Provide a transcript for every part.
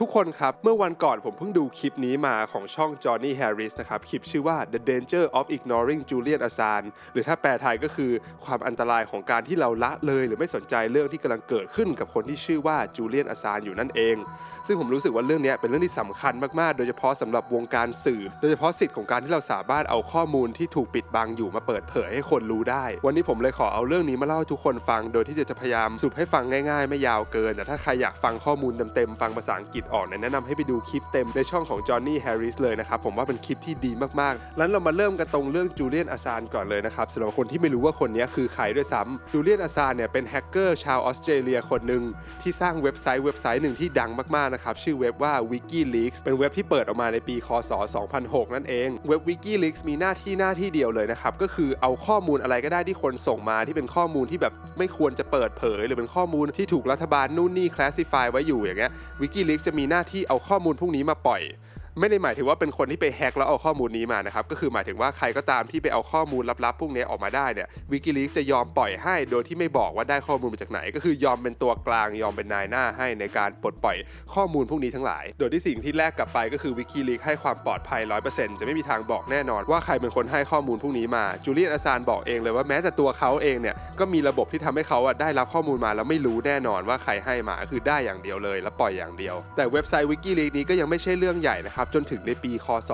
ทุกคนครับ เมื่อวันก่อนผมเพิ่งดูคลิปนี้มาของช่อง Johnny Harris นะครับ คลิปชื่อว่า The Danger of Ignoring Julian Assange หรือถ้าแปลไทยก็คือความอันตรายของการที่เราละเลย หรือไม่สนใจเรื่องที่กำลังเกิดขึ้นกับคนที่ชื่อว่า Julian Assange อยู่นั่นเอง ซึ่งผมรู้สึกว่าเรื่องนี้เป็นเรื่องที่สำคัญมากๆ โดยเฉพาะสำหรับวงการสื่อ โดยเฉพาะสิทธิ์ของการที่เราสามารถเอาข้อมูลที่ถูกปิดบังอยู่มาเปิดเผยให้คนรู้ได้ วันนี้ผมเลยขอเอาเรื่องนี้มาเล่าให้ทุกคนฟัง โดยที่จะพยายามสรุปให้ฟังง่าย ๆ ไม่ยาวเกิน แต่ถ้าใครอยากฟังข้อมูลเต็มๆฟังภาษาอังกฤษออกเนี่ยแนะนำให้ไปดูคลิปเต็มในช่องของ Johnny Harris เลยนะครับผมว่าเป็นคลิปที่ดีมากๆแล้วเรามาเริ่มกันตรงเรื่องจูเลียนอาซานก่อนเลยนะครับสำหรับคนที่ไม่รู้ว่าคนนี้คือใครด้วยซ้ำจูเลียนอาซานเนี่ยเป็นแฮกเกอร์ชาวออสเตรเลียคนหนึ่งที่สร้างเว็บไซต์เว็บไซต์หนึ่งที่ดังมากๆนะครับชื่อเว็บว่า WikiLeaks เป็นเว็บที่เปิดออกมาในปีคศ 2006 นั่นเอง เว็บ WikiLeaks มีหน้าที่หน้าที่เดียวเลยนะครับก็คือเอาข้อมูลอะไรก็ได้ที่คนส่งมาที่เป็นข้อมูลที่แบบไม่ควรจะเปิดเผย หรือเป็นข้อมูลที่ถูกรัฐบาลนู่นนี่คลาสสิฟายไว้อยู่อย่างเงี้ย WikiLeaks จะมีหน้าที่เอาข้อมูลพวกนี้มาปล่อย ไม่ได้หมายถึงว่าเป็นคนที่ไปแฮกแล้วเอาข้อมูลนี้มานะครับ ก็คือหมายถึงว่าใครก็ตามที่ไปเอาข้อมูลลับๆพวกนี้ออกมาได้เนี่ยวิกิลีกจะยอมปล่อยให้ โดยที่ไม่บอกว่าได้ข้อมูลมาจากไหน ก็คือยอมเป็นตัวกลางยอมเป็นนายหน้าให้ในการปลดปล่อยข้อมูลพวกนี้ทั้งหลาย โดยที่สิ่งที่แลกกลับไปก็คือวิกิลีกให้ความปลอดภัย 100%จะไม่มีทางบอกแน่นอน ว่าใครเป็นคนให้ข้อมูลพวกนี้มาจูเลียนอาซานบอกเองเลยว่าแม้แต่ตัวเขาเองเนี่ยก็มีระบบที่ทำให้เขาอะได้รับข้อมูลมาแล้วไม่รู้แน่นอนว่าใครให้มาคือได้อย่างเดียวเลย แล้วปล่อยอย่างเดียว แต่เว็บไซต์วิกิลีกนี้ก็ยังไม่ใช่เรื่องใหญ่นะครับจนถึงในปีคศ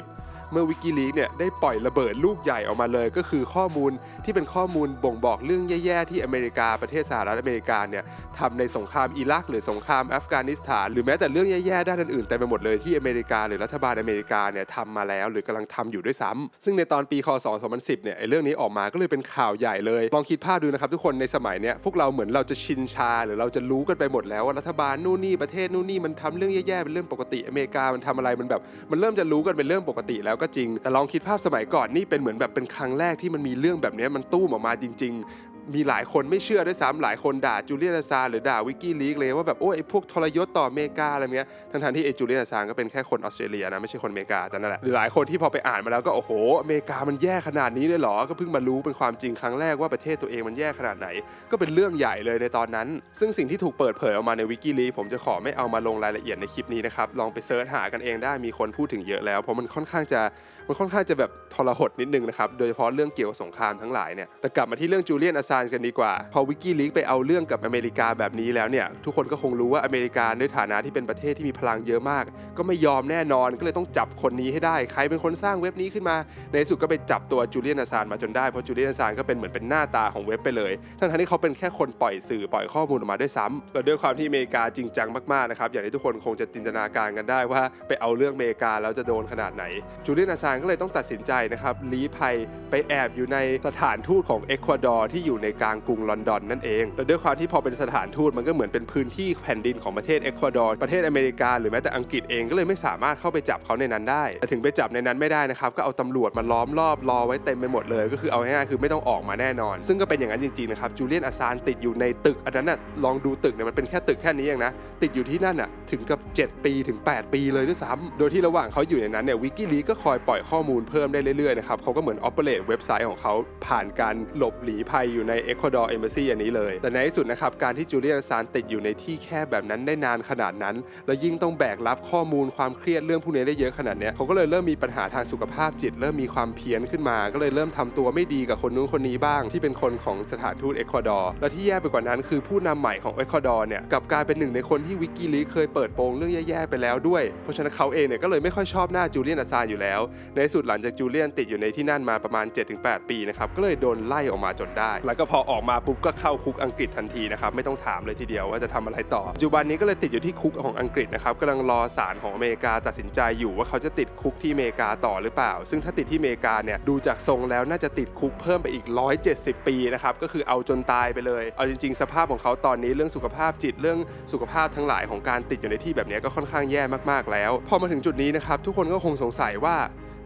2010 เมื่อวิกิลีกเนี่ยได้ปล่อยระเบิดลูกใหญ่ออกมาเลย ก็คือข้อมูลที่เป็นข้อมูลบ่งบอกเรื่องแย่ๆที่อเมริกาประเทศสหรัฐอเมริกาเนี่ยทำในสงครามอิรัก หรือสงครามอัฟกานิสถาน หรือแม้แต่เรื่องแย่ๆด้านอื่นๆแต่ไปหมดเลยที่อเมริกาหรือรัฐบาลอเมริกาเนี่ยทำมาแล้ว หรือกำลังทำอยู่ด้วยซ้ำซึ่งในตอนปีคศ2010เนี่ยไอ้เรื่องนี้ออกมาก็เลยเป็นข่าวใหญ่เลยลองคิดภาพดูนะครับทุกคนในสมัยเนี้ยพวกเราเหมือนเราจะชินชา หรือเราจะรู้กันไปหมดแล้วว่ารัฐบาลนู่นนี่ประเทศนู่นนี่มันทำเรื่องแย่ๆเป็นเรื่องปกติอเมริกามันทำอะไรมันแบบ มันเริ่มจะรู้กันเป็นเรื่องปกติแล้วก็จริง แต่ลองคิดภาพสมัยก่อนนี่เป็นเหมือนแบบเป็นครั้งแรกที่มันมีเรื่องแบบนี้มันตู้ออกมาจริง ๆ มีหลายคนไม่เชื่อด้วยซ้ำหลายคนด่าจูเลียนาซาหรือด่าวิกกี้ลีกเลยว่าแบบโอ้ยไอพวกทรยศต่ออเมริกาอะไรเงี้ยทั้งๆที่ไอจูเลียนาซาก็เป็นแค่คนออสเตรเลียนะไม่ใช่คนอเมริกาแต่นั่นแหละหรือหลายคนที่พอไปอ่านมาแล้วก็โอ้โหอเมริกามันแย่ขนาดนี้เลยเหรอก็เพิ่งมารู้เป็นความจริงครั้งแรกว่าประเทศตัวเองมันแย่ขนาดไหน ก็เป็นเรื่องใหญ่เลยในตอนนั้น ซึ่งสิ่งที่ถูกเปิดเผยออกมาในวิกิลีผมจะขอไม่เอามาลงรายละเอียดในคลิปนี้นะครับลองไปเซิร์ชหากันเองได้มีคนพูดถึงเยอะแล้วเพราะมันค่อนข้างจะมันค่อนข้างจะแบบทรหดนิดนึงนะครับโดยเฉพาะเรื่องเกี่ยวกับสงครามทั้งหลายเนี่ยแต่กลับมาที่เรื่องจูเลียนอาซานกันดีกว่า พอวิกิลีกไปเอาเรื่องกับอเมริกาแบบนี้แล้วเนี่ย ทุกคนก็คงรู้ว่าอเมริกาในฐานะที่เป็นประเทศที่มีพลังเยอะมาก ก็ไม่ยอมแน่นอนก็เลยต้องจับคนนี้ให้ได้ ใครเป็นคนสร้างเว็บนี้ขึ้นมา ในสุดก็ไปจับตัวจูเลียนอาซานมาจนได้ เพราะจูเลียนอาซานก็เป็นเหมือนเป็นหน้าตาของเว็บไปเลย ทั้งที่เขาเป็นแค่คนปล่อยสื่อปล่อยข้อมูลออกมาด้วยซ้ำแล้วด้วยความที่อเมริกาจริงจังมากๆนะครับอย่างที่ทุกคนคงจะจินตนาการกันได้ว่าไปเอาเรื่องอเมริกาแล้วจะโดนขนาดไหนจูเลียนอาซานก็เลยต้องตัดสินใจนะครับลี้ภัยไปแอบอยู่ในสถานทูตของเอกวาดอร์ที่อยู่ในกลางกรุงลอนดอนนั่นเองและด้วยความที่พอเป็นสถานทูตมันก็เหมือนเป็นพื้นที่แผ่นดินของประเทศเอกวาดอร์ประเทศอเมริกาหรือแม้แต่อังกฤษเองก็เลยไม่สามารถเข้าไปจับเขาในนั้นได้แต่ถึงไปจับในนั้นไม่ได้นะครับก็เอาตำรวจมาล้อมรอบรอไว้เต็มไปหมดเลย ก็คือเอาง่ายๆคือไม่ต้องออกมาแน่นอน ซึ่งก็เป็นอย่างนั้นจริงๆนะครับจูเลียนอาซานติดอยู่ในตึกอันนั้นน่ะลองดูตึกเนี่ยมันเป็นแค่ตึกแค่นี้เองนะติดอยู่ที่นั่นน่ะถึงกับ 7 ปีถึง 8 ปีเลยด้วยซ้ำโดยที่ระหว่างเขาอยู่ในนั้นเนี่ยวิกิลีก็คอยปล่อยข้อมูลเพิ่มได้เรื่อยๆนะครับเขาก็เหมือน operate เว็บไซต์ของเขาผ่านการหลบหลีภัยอยู่ใน Ecuador Embassy อันนี้เลย แต่ในที่สุดนะครับ การที่จูเลียนอาซานติดอยู่ในที่แคบแบบนั้นได้นานขนาดนั้น แล้วยิ่งต้องแบกรับข้อมูลความเครียดเรื่องพวกนี้ได้เยอะขนาดนี้เขาก็เลยเริ่มมีปัญหาทางสุขภาพจิต เริ่มมีความเพี้ยนขึ้นมา ก็เลยเริ่มทำตัวไม่ดีกับคนนู้นคนนี้บ้าง ที่เป็นคนของสถานทูตเอกวาดอร์และที่แย่ไปกว่านั้นคือผู้นำใหม่ของเอกวาดอร์เนี่ยกับกลายเป็นหนึ่งในคนที่วิกิลีเคยเปิดโปงเรื่องแย่ๆไปแล้วด้วย เพราะฉะนั้นเขาเองเนี่ยก็เลยไม่ค่อยชอบหน้าจูเลียนอาซานอยู่แล้ว ในสุดหลังจากจูเลียนติดอยู่ในที่นั่นมาประมาณ 7-8 ปีนะครับก็เลยโดนไล่ออกมาจนได้ แล้วก็พอออกมาปุ๊บก็เข้าคุกอังกฤษทันทีนะครับไม่ต้องถามเลยทีเดียวว่าจะทำอะไรต่อปัจจุบันนี้ก็เลยติดอยู่ที่คุกของอังกฤษนะครับกำลังรอศาลของอเมริกาตัดสินใจอยู่ว่าเขาจะติดคุกที่อเมริกาต่อหรือเปล่า ซึ่งถ้าติดที่อเมริกาเนี่ยดูจากทรงแล้วน่าจะติดคุกเพิ่มไปอีก 170 ปีนะครับก็คือเอาจนตายไปเลยเอาจริง ๆ สภาพของเขาตอนนี้เรื่องสุขภาพจิตเรื่องสุขภาพทั้งหลายของการติดอยู่ในที่แบบนี้ก็ค่อนข้างแย่มากๆแล้ว พอมาถึงจุดนี้นะครับทุกคนก็คงสงสัยว่า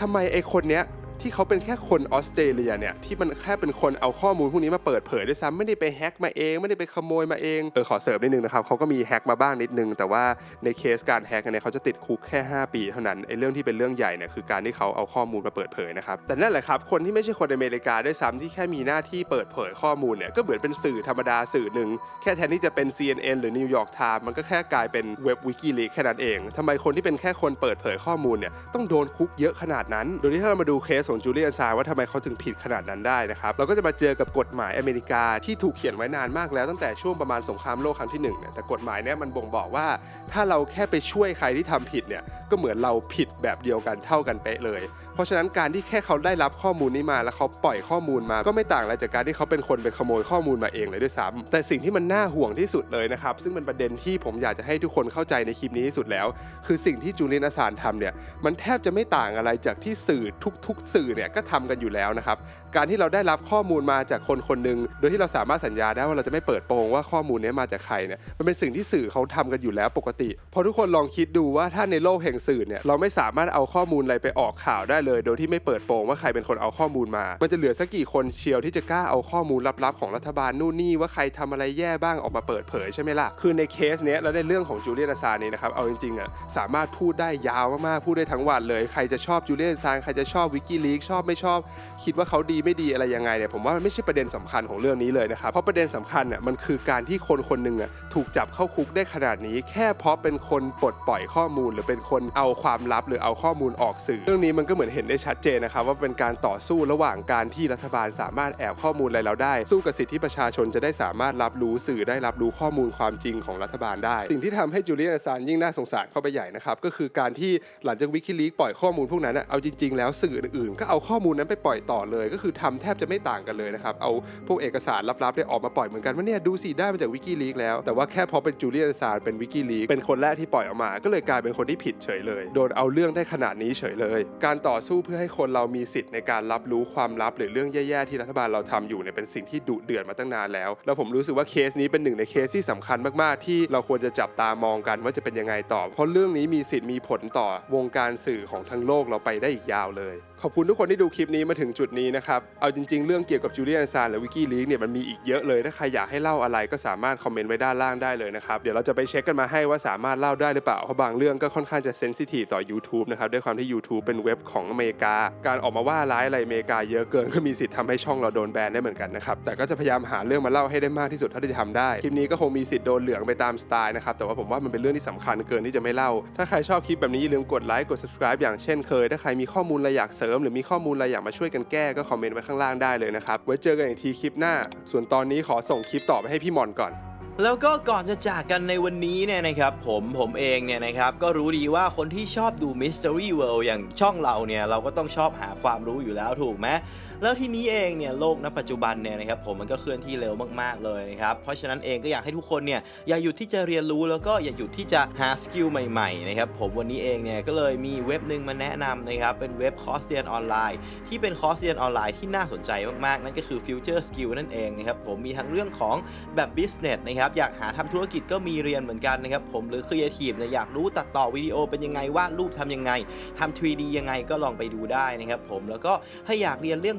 ทำไมไอ้คนเนี้ย ที่เขาเป็นแค่คนออสเตรเลียเนี่ยที่มันแค่เป็นคนเอาข้อมูลพวกนี้มาเปิดเผยด้วยซ้ำไม่ได้ไปแฮ็กมาเองไม่ได้ไปขโมยมาเองเออขอเสริมนิดนึงนะครับเขาก็มีแฮ็กมาบ้างนิดนึง แต่ว่าในเคสการแฮ็กเนี่ยเขาจะติดคุกแค่ 5 ปีเท่านั้นไอ้เรื่องที่เป็นเรื่องใหญ่เนี่ยคือการที่เขาเอาข้อมูลมาเปิดเผยนะครับแต่นั่นแหละครับคนที่ไม่ใช่คนอเมริกาด้วยซ้ำที่แค่มีหน้าที่เปิดเผยข้อมูลเนี่ยก็เหมือนเป็นสื่อธรรมดาสื่อหนึ่งแค่แทนที่จะเป็น CNN หรือ New York Times มันก็แค่กลายเป็นเว็บวิกิลีแค่นั้นเองทำไมคนที่เป็นแค่คนเปิดเผยข้อมูลเนี่ยต้องโดนคุกเยอะขนาดนั้น โดยที่ถ้าเรามาดูเคสของจูเลียนซาว่าทำไมเขาถึงผิดขนาดนั้นได้นะครับเราก็จะมาเจอกับกฎหมายอเมริกาที่ถูกเขียนไว้นานมากแล้วตั้งแต่ช่วงประมาณสงครามโลกครั้งที่หนึ่งเนี่ยแต่กฎหมายเนี่ยมันบ่งบอกว่า ถ้าเราแค่ไปช่วยใครที่ทำผิดเนี่ยก็เหมือนเราผิดแบบเดียวกันเท่ากันเป๊ะเลย เพราะฉะนั้นการที่แค่เขาได้รับข้อมูลนี้มาแล้วเขาปล่อยข้อมูลมา ก็ไม่ต่างอะไรจากการที่เขาเป็นคนไปขโมยข้อมูลมาเองเลยด้วยซ้ำแต่สิ่งที่มันน่าห่วงที่สุดเลยนะครับซึ่งเป็นประเด็นที่ผมอยากจะให้ทุกคนเข้าใจในคลิปนี้ที่สุดแล้ว คือสิ่งที่จูเลียนอาสานทำเนี่ยมันแทบจะไม่ต่างอะไรจากที่สื่อทุกๆสอเนี่ยก็ทำกันอยู่แล้วนะครับ การที่เราได้รับข้อมูลมาจากคนคนหนึ่งโดยที่เราสามารถสัญญาได้ว่าเราจะไม่เปิดโปงว่าข้อมูลนี้มาจากใครเนี่ยมันเป็นสิ่งที่สื่อเขาทำกันอยู่แล้วปกติพอทุกคนลองคิดดูว่าถ้าในโลกแห่งสื่อเนี่ยเราไม่สามารถเอาข้อมูลอะไรไปออกข่าวได้เลย โดยที่ไม่เปิดโปงว่าใครเป็นคนเอาข้อมูลมา มันจะเหลือสักกี่คนเชียวที่จะกล้าเอาข้อมูลลับๆของรัฐบาลนู่นนี่ว่าใครทำอะไรแย่บ้างออกมาเปิดเผยใช่ไหมล่ะคือในเคสเนี้ยแล้วในเรื่องของจูเลียนอาซานนี่นะครับเอาจริงๆอะสามารถพูดได้ยาวมากๆพูดได้ทั้งวันเลย ใครจะชอบจูเลียนอาซานใครจะชอบวิกิลกชอบไม่ชอบ คิดว่าเขาดีไม่ดีอะไรยังไงเนี่ยผมว่ามันไม่ใช่ประเด็นสำคัญของเรื่องนี้เลยนะครับเพราะประเด็นสำคัญเนี่ยมันคือการที่คนคนหนึ่งอะถูกจับเข้าคุกได้ขนาดนี้ แค่เพราะเป็นคนปลดปล่อยข้อมูล หรือเป็นคนเอาความลับหรือเอาข้อมูลออกสื่อ เรื่องนี้มันก็เหมือนเห็นได้ชัดเจนนะครับว่าเป็นการต่อสู้ระหว่างการที่รัฐบาลสามารถแอบข้อมูลอะไรเราได้ สู้กับสิทธิประชาชนจะได้สามารถรับรู้สื่อได้รับรู้ข้อมูลความจริงของรัฐบาลได้ สิ่งที่ทำให้จูเลียนอซานยิ่งน่าสงสารเข้าไปใหญ่นะครับก็คือการที่หลังจากวิกิลีกปล่อยข้อมูลพวกนั้นเอาจริงๆแล้วสื่ออื่นก็เอาข้อมูลนั้นไปปล่อยต่อเลย ก็คือทำแทบจะไม่ต่างกันเลยนะครับ เอาพวกเอกสารลับๆได้ออกมาปล่อยเหมือนกันว่าเนี่ยดูสิได้มาจากวิกิลีกแล้ว แต่ว่าแค่เพราะเป็นจูเลียนซานเป็นวิกิลีกเป็นคนแรกที่ปล่อยออกมา ก็เลยกลายเป็นคนที่ผิดเฉยเลย โดนเอาเรื่องได้ขนาดนี้เฉยเลย การต่อสู้เพื่อให้คนเรามีสิทธิ์ในการรับรู้ความลับหรือเรื่องแย่ๆที่รัฐบาลเราทำอยู่เนี่ยเป็นสิ่งที่ดุเดือดมาตั้งนานแล้ว แล้วผมรู้สึกว่าเคสนี้เป็นหนึ่งในเคสที่สำคัญมากๆ ที่เราควรจะจับตามองกันว่าจะเป็นยังไงต่อ เพราะเรื่องนี้มีสิทธิ์มีผลต่อวงการสื่อของทั้งโลกเราไปได้อีกยาวเลย ขอบคุณทุกคนที่ดูคลิปนี้มาถึงจุดนี้นะครับ เอาจริง ๆ เรื่องเกี่ยวกับจูเลียนซานหรือวิกิลีกเนี่ยมันมีอีกเยอะเลย ถ้าใครอยากให้เล่าอะไรก็สามารถคอมเมนต์ไว้ด้านล่างได้เลยนะครับ เดี๋ยวเราจะไปเช็คกันมาให้ว่าสามารถเล่าได้หรือเปล่า เพราะบางเรื่องก็ค่อนข้างจะเซนซิทีฟต่อ YouTube นะครับ ด้วยความที่ YouTube เป็นเว็บของอเมริกา การออกมาว่าร้ายอะไรอเมริกาเยอะเกินก็มีสิทธิ์ทำให้ช่องเราโดนแบนได้เหมือนกันนะครับ แต่ก็จะพยายามหาเรื่องมาเล่าให้ได้มากที่สุดเท่าที่จะทำได้ คลิปนี้ก็คงมีสิทธิ์โดนเหลืองไปตามสไตล์นะครับ แต่ว่าผมว่ามันเป็นเรื่องที่สำคัญเกินที่จะไม่เล่า ถ้าใครชอบคลิปแบบนี้อย่าลืมกดไลค์กด subscribe อย่างเช่นเคย ถ้าใครมีข้อมูลอะไรอยากเสริมหรือมีข้อมูลอะไรอยากมาช่วยกันแก้ก็คอมเมนต์ไว้ข้างล่างได้เลยนะครับ ไว้เจอกันอีกทีคลิปหน้า ส่วนตอนนี้ขอส่งคลิปต่อไปให้พี่หมอนก่อนแล้วก็ก่อนจะจากกันในวันนี้เนี่ยนะครับผมผมเองเนี่ยนะครับก็รู้ดีว่าคนที่ชอบดู Mystery World อย่างช่องเราเนี่ย เราก็ต้องชอบหาความรู้อยู่แล้วถูกไหม แล้วทีนี้เองเนี่ยโลกณปัจจุบันเนี่ยนะครับผมมันก็เคลื่อนที่เร็วมากๆเลยนะครับเพราะฉะนั้นเองก็อยากให้ทุกคนเนี่ยอย่าหยุดที่จะเรียนรู้แล้วก็อย่าหยุดที่จะหาสกิลใหม่ๆนะครับผมวันนี้เองเนี่ยก็เลยมีเว็บหนึ่งมาแนะนำนะครับเป็นเว็บคอร์สเรียนออนไลน์ ที่เป็นคอร์สเรียนออนไลน์ที่น่าสนใจมากๆ นั่นก็คือ Future Skill นั่นเองนะครับผมมีทั้งเรื่องของแบบ Business นะครับอยากหาทำธุรกิจก็มีเรียนเหมือนกันนะครับผมหรือ Creative เนี่ยอยากรู้ตัดต่อวิดีโอเป็นยังไงวาดรูปทำยังไงทำ 3D ยังไงก็ลองไปดูได้นะครับผมแล้วก็ถ้าอยากเรียนเรื่อง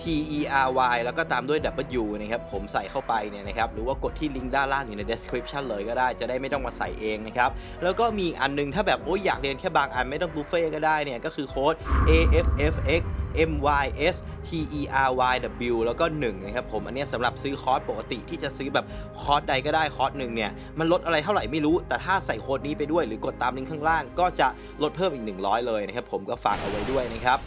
T E R Y แล้วก็ตามด้วย W นะครับผมใส่เข้าไปเนี่ยนะครับหรือว่ากดที่ลิงก์ด้านล่างอยู่ใน description เลยก็ได้จะได้ไม่ต้องมาใส่เองนะครับแล้วก็มีอันนึงถ้าแบบโอ้ยอยากเรียนแค่บางอันไม่ต้องบุฟเฟ่ก็ได้เนี่ยก็คือโค้ด AFFX M Y S T E R Y W แล้วก็1นะครับผมอันนี้สำหรับซื้อคอร์สปกติที่จะซื้อแบบคอร์สใดก็ได้คอร์สหนึ่งเนี่ยมันลดอะไรเท่าไหร่ไม่รู้ แต่ถ้าใส่โค้ดนี้ไปด้วยหรือ กดตามลิงก์ข้างล่าง ก็จะลดเพิ่มอีก 100 เลยนะครับผมก็ฝากเอาไว้ด้วยนะครับ